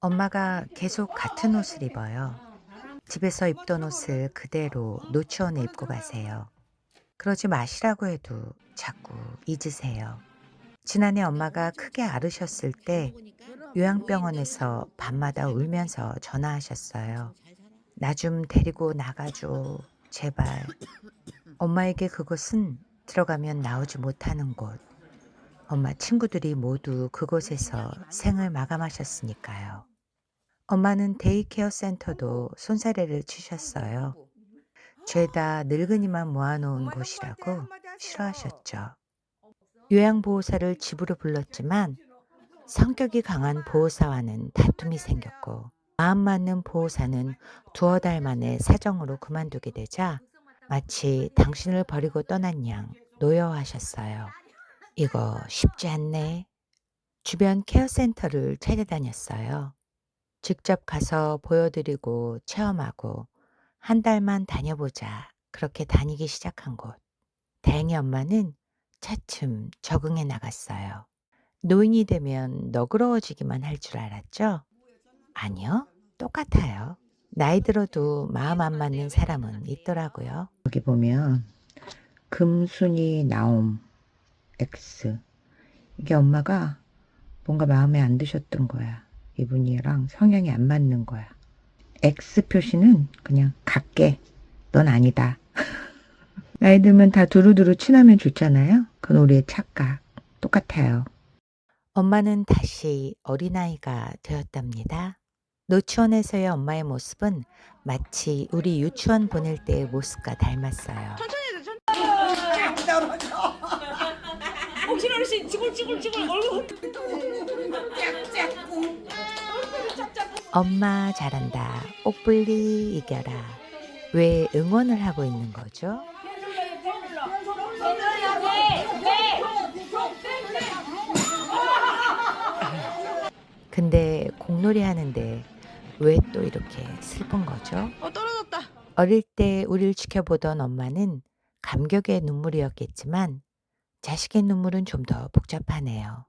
엄마가 계속 같은 옷을 입어요. 집에서 입던 옷을 그대로 노치원에 입고 가세요. 그러지 마시라고 해도 자꾸 잊으세요. 지난해 엄마가 크게 앓으셨을 때 요양병원에서 밤마다 울면서 전화하셨어요. 나 좀 데리고 나가줘. 제발. 엄마에게 그곳은 들어가면 나오지 못하는 곳. 엄마 친구들이 모두 그곳에서 생을 마감하셨으니까요. 엄마는 데이케어 센터도 손사래를 치셨어요. 죄다 늙은이만 모아놓은 곳이라고 싫어하셨죠. 요양보호사를 집으로 불렀지만 성격이 강한 보호사와는 다툼이 생겼고 마음 맞는 보호사는 두어 달 만에 사정으로 그만두게 되자 마치 당신을 버리고 떠난 양 노여워하셨어요. 이거 쉽지 않네. 주변 케어센터를 찾아다녔어요. 직접 가서 보여드리고 체험하고 한 달만 다녀보자. 그렇게 다니기 시작한 곳. 다행히 엄마는 차츰 적응해 나갔어요. 노인이 되면 너그러워지기만 할 줄 알았죠? 아니요. 똑같아요. 나이 들어도 마음 안 맞는 사람은 있더라고요. 여기 보면 금순이 나옴 X 이게 엄마가 뭔가 마음에 안 드셨던 거야. 이분이랑 성향이 안 맞는 거야. X 표시는 그냥 갈게. 넌 아니다. 나이 들면 다 두루두루 친하면 좋잖아요. 그건 우리의 착각. 똑같아요. 엄마는 다시 어린아이가 되었답니다. 노치원에서의 엄마의 모습은 마치 우리 유치원 보낼 때의 모습과 닮았어요. 혹시나 혹시 찌글찌글찌글 얼굴 엄마 잘한다. 옥불리 이겨라. 왜 응원을 하고 있는 거죠? 근데 공놀이 하는데 왜 또 이렇게 슬픈 거죠? 어 떨어졌다. 어릴 때 우리를 지켜보던 엄마는 감격의 눈물이었겠지만 자식의 눈물은 좀 더 복잡하네요.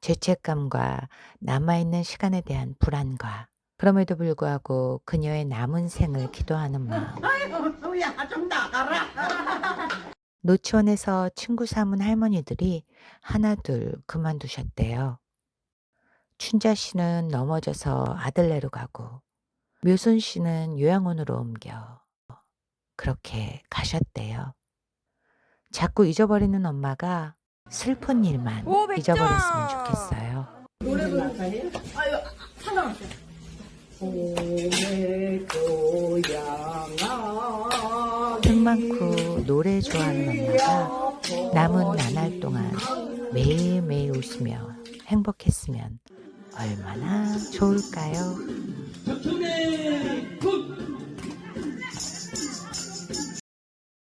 죄책감과 남아있는 시간에 대한 불안과 그럼에도 불구하고 그녀의 남은 생을 기도하는 마음. 야좀 나가라. 노치원에서 친구 삼은 할머니들이 하나 둘 그만두셨대요. 춘자 씨는 넘어져서 아들네로 가고 묘순 씨는 요양원으로 옮겨 그렇게 가셨대요. 자꾸 잊어버리는 엄마가 슬픈 일만 오, 백점! 잊어버렸으면 좋겠어요. 뜻 많고 노래 좋아하는 엄마가 남은 나날 동안 매일매일 웃으며 행복했으면 얼마나 좋을까요?